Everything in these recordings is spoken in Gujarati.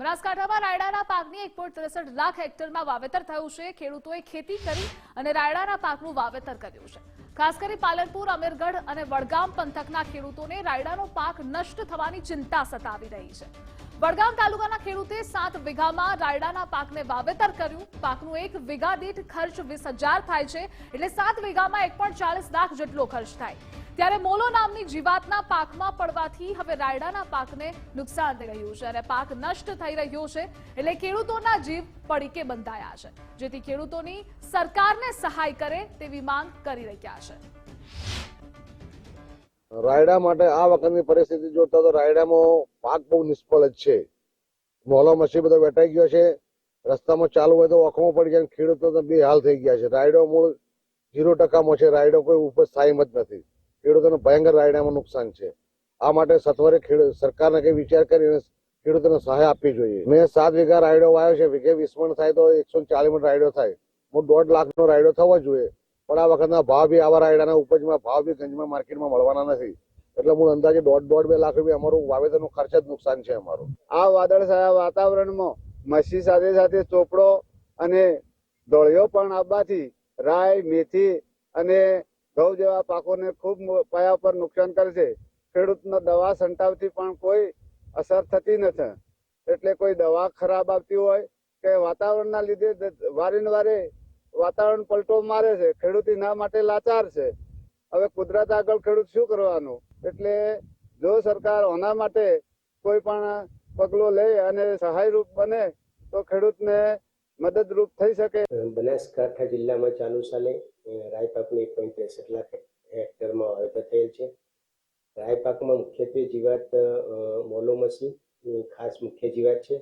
બનાસકાંઠામાં રાયડાના પાકની એક પોઈન્ટ ત્રેસઠ લાખ હેક્ટરમાં વાવેતર થયું છે. ખેડૂતોએ ખેતી કરી અને રાયડાના પાકનું વાવેતર કર્યું છે. ખાસ કરી પાલનપુર, અમીરગઢ અને વડગામ પંથકના ખેડૂતોને રાયડાનો પાક નષ્ટ થવાની ચિંતા સતાવી રહી છે. વડગામ તાલુકાના ખેડૂતે સાત વીઘામાં રાયડાના પાકને વાવેતર કર્યું. પાકનું એક વીઘા દીઠ ખર્ચ વીસ થાય છે. એટલે સાત વીઘામાં એક લાખ જેટલો ખર્ચ થાય. ત્યારે મોલો નામની જીવાતના પાકમાં પડવાથી હવે રાયડાના પાકને નુકસાન થઈ રહ્યું છે અને પાક નષ્ટ થઈ રહ્યો છે એટલે ખેડૂતોના જીવ પડીકે બંધાયા છે, જેથી ખેડૂતોની સરકારને સહાય કરે તેવી માંગ કરી રહ્યા છે. રાયડા માટે આ વખતની પરિસ્થિતિ જોતા તો રાયડામાં પાક બહુ નિષ્ફળ જ છે. મોલો મસી બધો વેટાઈ ગયો છે, રસ્તામાં ચાલુ હોય તો ઓખમાં પડી ગયા ખેડૂતો બે હાલ થઈ ગયા છે. રાયડો મૂળ ઝીરો ટકામાં છે, રાયડો કોઈ ઉપર સાયમ જ નથી. ખેડૂતોને ભયંકર રાયડામાં નુકસાન છે. આ માટે સત્વરે સરકારને કઈ વિચાર કરીને ખેડૂતોને સહાય આપવી જોઈએ. મેં સાત વીઘા રાયડો વાવ્યો છે, વીઘે વીસ થાય તો એકસો ચાલીસ મણ રાયડો થાય. હું દોઢ લાખનો રાયડો થવો જોઈએ, પણ આ વખતના ભાવ બી આવા રાયડાના ઉપજમાં, ભાવ બી ગંજમાં, માર્કેટમાં મળવાના નથી. એટલે હું અંદાજે દોઢ દોઢ, બે લાખ રૂપિયા અમારું વાવેતરનું ખર્ચ જ નુકસાન છે અમારું. આ વાદળછાયા વાતાવરણમાં મસી સાથે સાથે ચોપડો અને દોળિયો પણ આવવાથી રાય મેથી અને ઘઉં જેવા પાકોને ખૂબ પાયા પર નુકસાન કરે છે. ખેડૂતનો દવા છંટાવથી પણ કોઈ અસર થતી નથી. એટલે કોઈ દવા ખરાબ આવતી હોય કે વાતાવરણના લીધે વારે ને વારે વાતાવરણ પલટો મારે છે, ખેડૂત એના માટે લાચાર છે. હવે કુદરત આગળ ખેડૂત શું કરવાનું? એટલે જો સરકાર ઓના માટે કોઈ પણ પગલો લે અને સહાયરૂપ બને, તો ખેડૂતને મદદરૂપ થઈ શકે. બનાસકાંઠા જિલ્લામાં ચાલુ સાલે રાય પાકનું એક પોઈન્ટ ત્રેસઠ લાખ હેક્ટરમાં વાવેતર થયેલ છે. રાય પાકમાં મુખ્યત્વે જીવાત મોલોમસી ખાસ મુખ્ય જીવાત છે.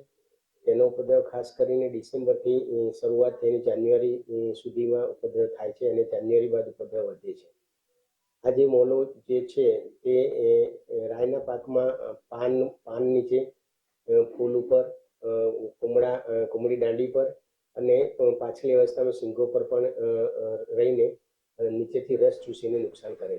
તેનો ઉપદ્રવ ખાસ કરીને ડિસેમ્બરથી શરૂઆત થઈને જાન્યુઆરી સુધીમાં ઉપદ્રવ થાય છે અને જાન્યુઆરી બાદ ઉપદ્રવ વધે છે. આ જે મોલો જે છે તે રાયના પાકમાં પાન પાન નીચે ફૂલ ઉપર કુમળા કુમળી દાંડી પર અને પાછલી અવસ્થામાં સિંગો પર પણ રહીને નીચેથી રસ ચૂસીને નુકસાન કરે